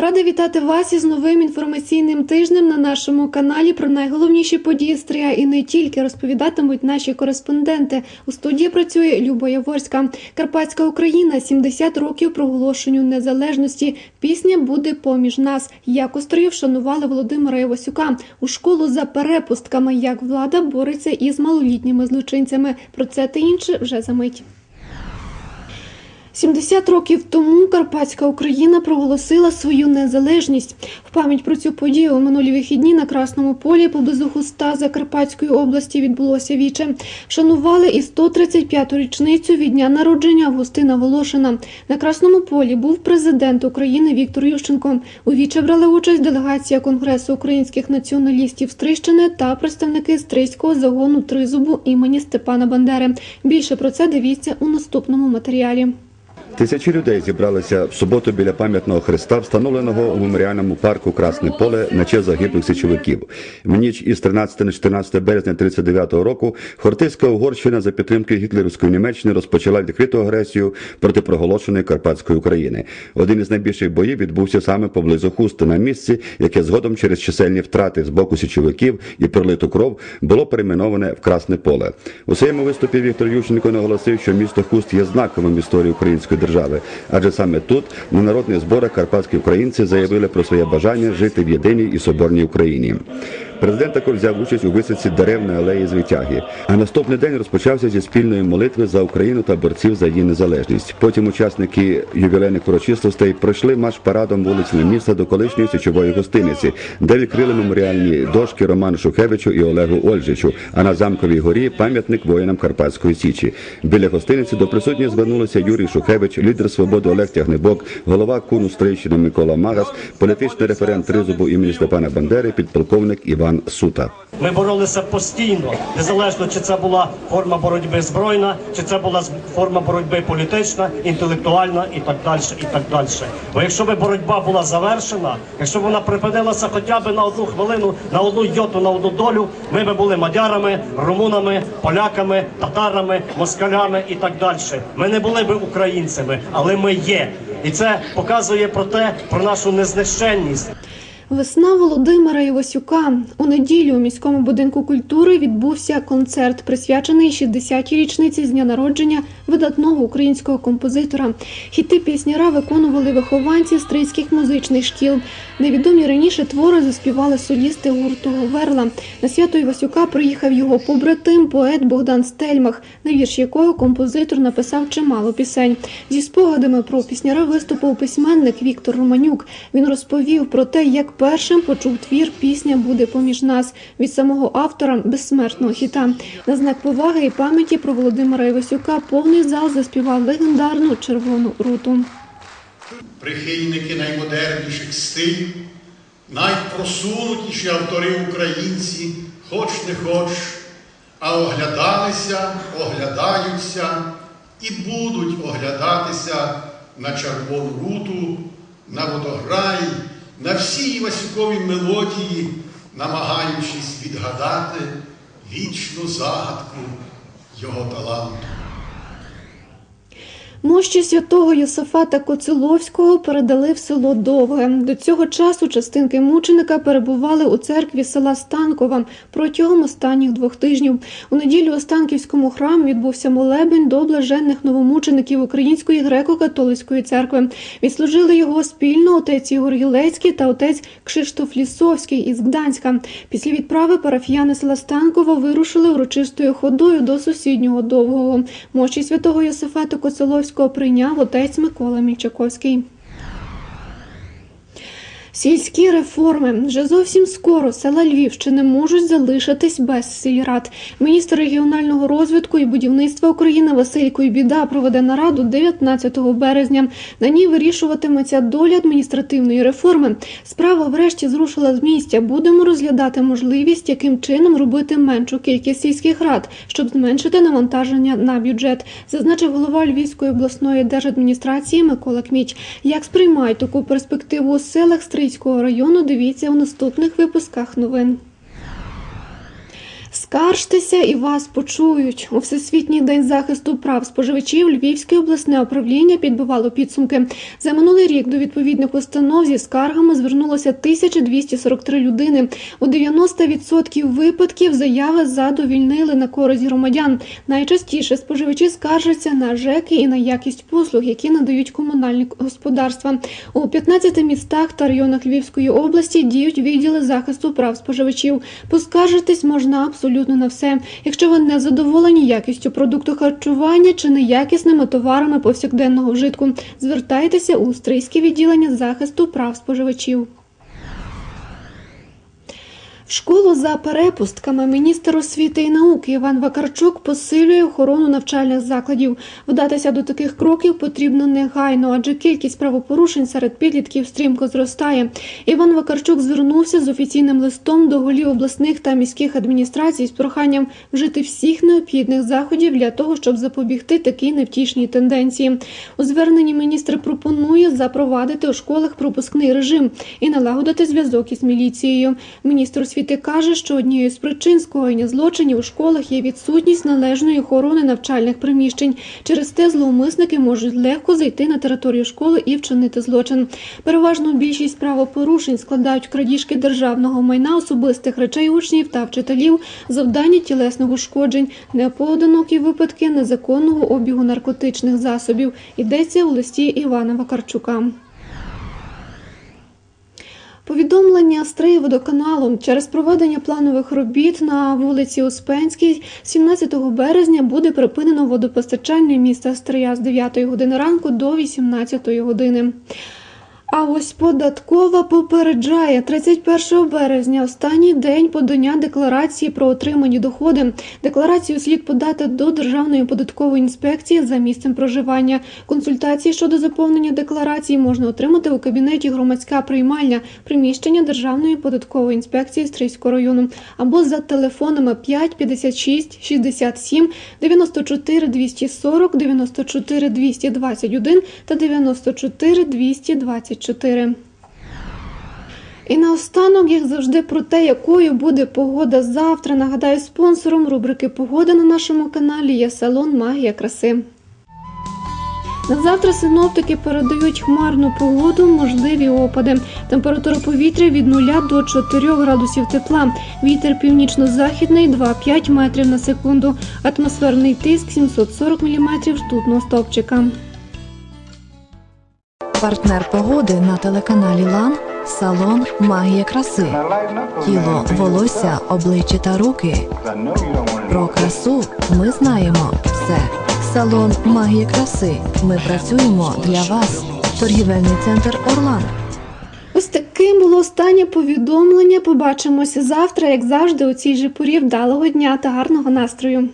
Рада вітати вас із новим інформаційним тижнем на нашому каналі. Про найголовніші події стрія і не тільки розповідатимуть наші кореспонденти. У студії працює Люба Яворська. Карпатська Україна 70 років проголошенню незалежності. Пісня буде поміж нас. Як у строю вшанували Володимира Івасюка у школу за перепустками. Як влада бореться із малолітніми злочинцями. Про це та інше вже за мить. 70 років тому Карпатська Україна проголосила свою незалежність. В пам'ять про цю подію у минулі вихідні на Красному полі поблизу Хуста Закарпатської області відбулося віче. Шанували і 135-ту річницю від дня народження Августина Волошина. На Красному полі був президент України Віктор Ющенко. У віче брали участь делегація Конгресу українських націоналістів Стрищини та представники Стрийського загону Тризубу імені Степана Бандери. Більше про це дивіться у наступному матеріалі. Тисячі людей зібралися в суботу біля пам'ятного хреста, встановленого у меморіальному парку Красне поле на честь загиблих січовиків. В ніч із 13 на 14 березня 39-го року Хортицька Угорщина за підтримки гітлерівської Німеччини розпочала відкриту агресію проти проголошеної Карпатської України. Один із найбільших боїв відбувся саме поблизу Хусти, на місці, яке згодом через чисельні втрати з боку січовиків і пролиту кров було перейменоване в Красне поле. У своєму виступі Віктор Ющенко наголосив, що місто Хуст є знаковим в історії української держави, адже саме тут на народних зборах карпатські українці заявили про своє бажання жити в єдиній і соборній Україні. Президент також взяв участь у висадці дерев на алеї Звитяги. А наступний день розпочався зі спільної молитви за Україну та борців за її незалежність. Потім учасники ювілейних урочистостей пройшли марш парадом вулицями міста до колишньої січової гостиниці, де відкрили меморіальні дошки Роману Шухевичу і Олегу Ольжичу. А на замковій горі пам'ятник воїнам Карпатської січі. Біля гостиниці до присутніх звернулися Юрій Шухевич, лідер свободи Олег Тягнебок, голова куну Стрийщини Микола Магас, політичний референт Тризубу імені Степана Бандери, підполковник Іван Сута. Ми боролися постійно, незалежно чи це була форма боротьби збройна, чи це була форма боротьби політична, інтелектуальна і так далі. І так далі. Бо якщо б боротьба була завершена, якщо б вона припинилася хоча б на одну хвилину, на одну йоту, на одну долю, ми б були мадярами, румунами, поляками, татарами, москалями і так далі. Ми не були б українцями, але ми є. І це показує про те, про нашу незнищенність. Весна Володимира Івасюка. У неділю у міському будинку культури відбувся концерт, присвячений 60-й річниці з дня народження видатного українського композитора. Хіти пісняра виконували вихованці стрийських музичних шкіл. Невідомі раніше твори заспівали солісти гурту Верла. На свято Івасюка приїхав його побратим, поет Богдан Стельмах, на вірш якого композитор написав чимало пісень. Зі спогадами про пісняра виступив письменник Віктор Романюк. Він розповів про те, як першим почув твір Пісня буде поміж нас від самого автора безсмертного хіта. На знак поваги і пам'яті про Володимира Івасюка повний зал заспівав легендарну червону руту. прихильники наймодерніших стилів, найпросунутіші автори українці, хоч не хоч, а оглядалися, оглядаються і будуть оглядатися на червону руту, на водограй, на всі Івасюкові мелодії, намагаючись відгадати вічну загадку його таланту. Мощі святого Йосифата Коциловського передали в село Довге. До цього часу частинки мученика перебували у церкві села Станкова протягом останніх двох тижнів. У неділю у Станківському храмі відбувся молебень до блаженних новомучеників Української греко-католицької церкви. Відслужили його спільно отець Ігор Єлецький та отець Кшиштоф Лісовський із Гданська. Після відправи парафіяни села Станково вирушили урочистою ходою до сусіднього довгого. Мощі святого Йосифата Коциловського прийняв отець Микола Мільчаковський. Сільські реформи вже зовсім скоро села Львівщини можуть залишитись без сільрад. Міністр регіонального розвитку і будівництва України Василь Куйбіда проведе нараду 19 березня. На ній вирішуватиметься доля адміністративної реформи. Справа врешті зрушила з місця. Будемо розглядати можливість, яким чином робити меншу кількість сільських рад, щоб зменшити навантаження на бюджет, зазначив голова Львівської обласної держадміністрації Микола Кміч. Як сприймають таку перспективу у селах Стрийського району, дивіться у наступних випусках новин. Скаржтеся і вас почують. У Всесвітній день захисту прав споживачів Львівське обласне управління підбивало підсумки. За минулий рік до відповідних установ зі скаргами звернулося 1243 людини. У 90% випадків заяви задовільнили на користь громадян. Найчастіше споживачі скаржаться на ЖЕКи і на якість послуг, які надають комунальні господарства. У 15 містах та районах Львівської області діють відділи захисту прав споживачів. Поскаржитись можна абсолютно на все. Якщо ви не задоволені якістю продукту харчування чи неякісними товарами повсякденного вжитку, звертайтеся у Стрийське відділення захисту прав споживачів. Школу за перепустками міністр освіти і науки Іван Вакарчук посилює охорону навчальних закладів. Вдатися до таких кроків потрібно негайно, адже кількість правопорушень серед підлітків стрімко зростає. Іван Вакарчук звернувся з офіційним листом до голів обласних та міських адміністрацій з проханням вжити всіх необхідних заходів для того, щоб запобігти такій невтішній тенденції. У зверненні міністр пропонує запровадити у школах пропускний режим і налагодити зв'язок із міліцією. Міністр освіти каже, що однією з причин скоєння злочинів у школах є відсутність належної охорони навчальних приміщень. Через те зловмисники можуть легко зайти на територію школи і вчинити злочин. Переважно більшість правопорушень складають крадіжки державного майна, особистих речей учнів та вчителів, завдання тілесних ушкоджень, непоодинокі випадки незаконного обігу наркотичних засобів. Йдеться у листі Івана Вакарчука. Повідомлення Стриєводоканалу через проведення планових робіт на вулиці Успенській 17 березня буде припинено водопостачання міста Стрия з 9 години ранку до 18 години. А ось податкова попереджає 31 березня, останній день подання декларації про отримані доходи. Декларацію слід подати до Державної податкової інспекції за місцем проживання. Консультації щодо заповнення декларації можна отримати у кабінеті громадська приймальня приміщення Державної податкової інспекції Стрийського району або за телефонами 5 56 67 94 240 94 221 та 94 224. І наостанок, як завжди, про те, якою буде погода завтра. Нагадаю, спонсором рубрики Погода на нашому каналі є салон Магія краси. На завтра синоптики передають хмарну погоду, можливі опади. Температура повітря від 0 до 4 градусів тепла. Вітер північно-західний 2-5 метрів на секунду. Атмосферний тиск 740 мм ртутного стовпчика. Партнер погоди на телеканалі Лан салон Магія краси. Тіло, волосся, обличчя та руки. Про красу ми знаємо все. Салон Магія краси. Ми працюємо для вас. Торгівельний центр Орлан. Ось таким було останнє повідомлення. Побачимося завтра, як завжди, у цій же порі вдалого дня та гарного настрою.